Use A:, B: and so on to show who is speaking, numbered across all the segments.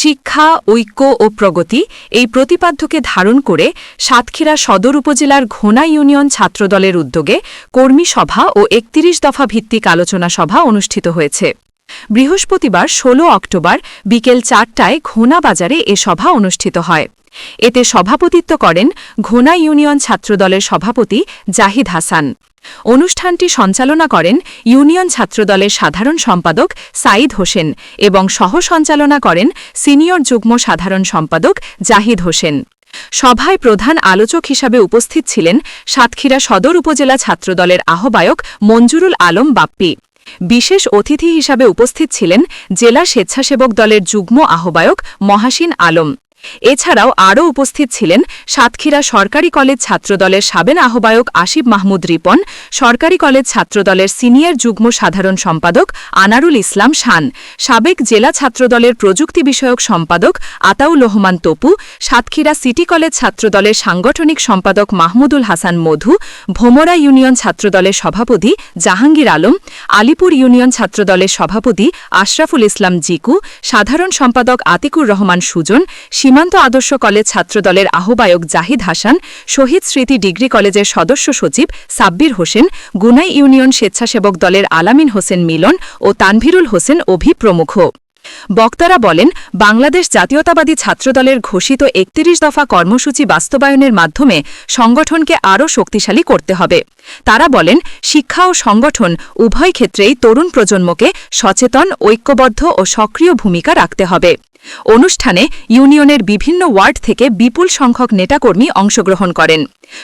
A: শিক্ষা, ঐক্য ও প্রগতি এই প্রতিপাদ্যকে ধারণ করে সাতক্ষীরা সদর উপজেলার ঘোনা ইউনিয়ন ছাত্রদলের উদ্যোগে কর্মী সভা ও একত্রিশ দফা ভিত্তিক আলোচনা সভা অনুষ্ঠিত হয়েছে। বৃহস্পতিবার ১৬ অক্টোবর বিকেল চারটায় ঘোনা বাজারে এ সভা অনুষ্ঠিত হয়। এতে সভাপতিত্ব করেন ঘোনা ইউনিয়ন ছাত্রদলের সভাপতি জাহিদ হাসান। অনুষ্ঠানটি সঞ্চালনা করেন ইউনিয়ন ছাত্রদলের সাধারণ সম্পাদক সাঈদ হোসেন এবং সহ সঞ্চালনা করেন সিনিয়র যুগ্ম সাধারণ সম্পাদক জাহিদ হোসেন। সভায় প্রধান আলোচক হিসাবে উপস্থিত ছিলেন সাতক্ষীরা সদর উপজেলা ছাত্রদলের আহ্বায়ক মঞ্জুরুল আলম বাপ্পি। বিশেষ অতিথি হিসাবে উপস্থিত ছিলেন জেলা স্বেচ্ছাসেবক দলের যুগ্ম আহ্বায়ক মহাসিন আলম। এছাড়াও আরও উপস্থিত ছিলেন সাতক্ষীরা সরকারি কলেজ ছাত্রদলের সাবেন আহ্বায়ক আসিফ মাহমুদ রিপন, সরকারি কলেজ ছাত্রদলের সিনিয়র যুগ্ম সাধারণ সম্পাদক আনারুল ইসলাম শান, সাবেক জেলা ছাত্রদলের প্রযুক্তি বিষয়ক সম্পাদক আতাউল রহমান তপু, সাতক্ষীরা সিটি কলেজ ছাত্রদলের সাংগঠনিক সম্পাদক মাহমুদুল হাসান মধু, ভোমরা ইউনিয়ন ছাত্রদলের সভাপতি জাহাঙ্গীর আলম, আলিপুর ইউনিয়ন ছাত্রদলের সভাপতি আশরাফুল ইসলাম জিকু, সাধারণ সম্পাদক আতিকুর রহমান সুজন সীমান্ত আদর্শ কলেজ ছাত্রদলের আহ্বায়ক জাহিদ হাসান, শহীদ স্মৃতি ডিগ্রি কলেজের সদস্য সচিব সাব্বির হোসেন, গুনাই ইউনিয়ন স্বেচ্ছাসেবক দলের আলামিন হোসেন মিলন ও তানভিরুল হোসেন অভি প্রমুখ বক্তারা বলেন, বাংলাদেশ জাতীয়তাবাদী ছাত্রদলের ঘোষিত একত্রিশ দফা কর্মসূচি বাস্তবায়নের মাধ্যমে সংগঠনকে আরও শক্তিশালী করতে হবে। তারা বলেন, শিক্ষা ও সংগঠন উভয় ক্ষেত্রেই তরুণ প্রজন্মকে সচেতন, ঐক্যবদ্ধ ও সক্রিয় ভূমিকা রাখতে হবে। অনুষ্ঠানে ইউনিয়নের বিভিন্ন ওয়ার্ড থেকে বিপুল সংখ্যক নেতাকর্মী অংশগ্রহণ করেন।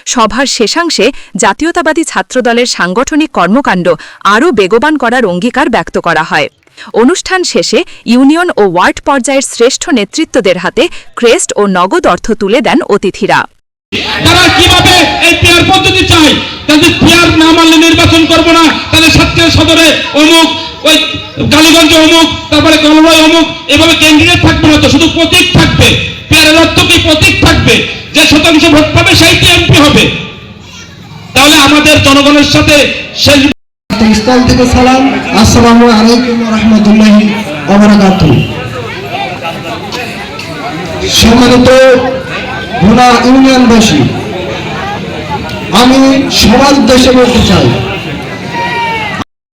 A: সভার শেষাংশে জাতীয়তাবাদী ছাত্রদলের সাংগঠনিক কর্মকাণ্ড আরও বেগবান করার অঙ্গীকার ব্যক্ত করা হয়। অনুষ্ঠান শেষে ইউনিয়ন ও ওয়ার্ড পর্যায়ের শ্রেষ্ঠ নেতৃত্বদের হাতে ক্রেস্ট ও নগদ অর্থ তুলে দেন অতিথিরা।
B: তারা কীভাবে এই পদ্ধতি চায়? তাদের না মানলে নির্বাচন করব না। তাহলে সাতক্ষীরা সদরে অমুক, ওই অমুক, তারপরে অমুক, এভাবে ক্যান্ডিডেট থাকবে না তো, শুধু প্রতীক থাকবে। অর্থ কি? প্রতীক থাকবে। যে শতাংশ ভোট পাবে সেইটি এমপি হবে। তাহলে আমাদের জনগণের সাথে শেষ
C: স্থল থেকে সালাম। আসসালামু আলাইকুম রহমতুল্লাহি অবরাকাত সম্মানিত ইউনিয়ন ইউনিয়নবাসী, আমি সবার দেশে বলতে চাই